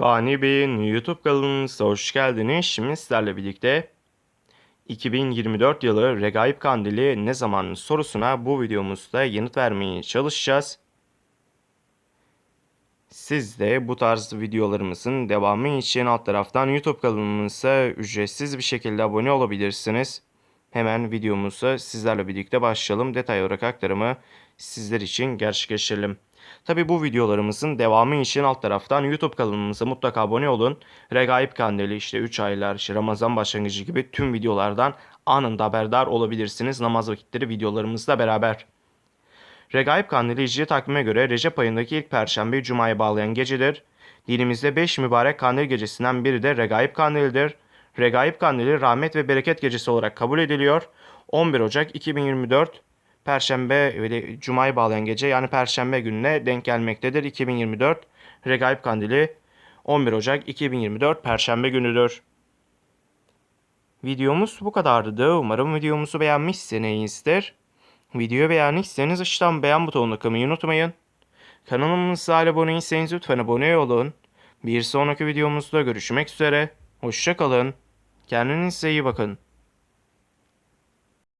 Fani Bey'in YouTube kanalımıza hoş geldiniz. Şimdi sizlerle birlikte 2024 yılı Regaip Kandili ne zaman sorusuna bu videomuzda yanıt vermeye çalışacağız. Siz de bu tarz videolarımızın devamı için alt taraftan YouTube kanalımıza ücretsiz bir şekilde abone olabilirsiniz. Hemen videomuza sizlerle birlikte başlayalım. Detay olarak aktarımı sizler için gerçekleştirelim. Tabi bu videolarımızın devamı için alt taraftan YouTube kanalımıza mutlaka abone olun. Regaip Kandili işte 3 aylar, işte Ramazan başlangıcı gibi tüm videolardan anında haberdar olabilirsiniz. Namaz vakitleri videolarımızla beraber. Regaip Kandili Hicri takvime göre Recep ayındaki ilk perşembeyi Cuma'ya bağlayan gecedir. Dinimizde 5 mübarek kandil gecesinden biri de Regaip Kandili'dir. Regaip Kandili rahmet ve bereket gecesi olarak kabul ediliyor. 11 Ocak 2024 Perşembe ve Cuma'yı bağlayan gece yani Perşembe gününe denk gelmektedir. 2024 Regaip Kandili 11 Ocak 2024 Perşembe günüdür. Videomuz bu kadardı. Umarım videomuzu beğenmişsinizdir. Videoyu beğendiyseniz aşağıdan beğen butonuna kılmayı unutmayın. Kanalımıza abone değilseniz lütfen abone olun. Bir sonraki videomuzda görüşmek üzere. Hoşçakalın. Kendinize iyi bakın.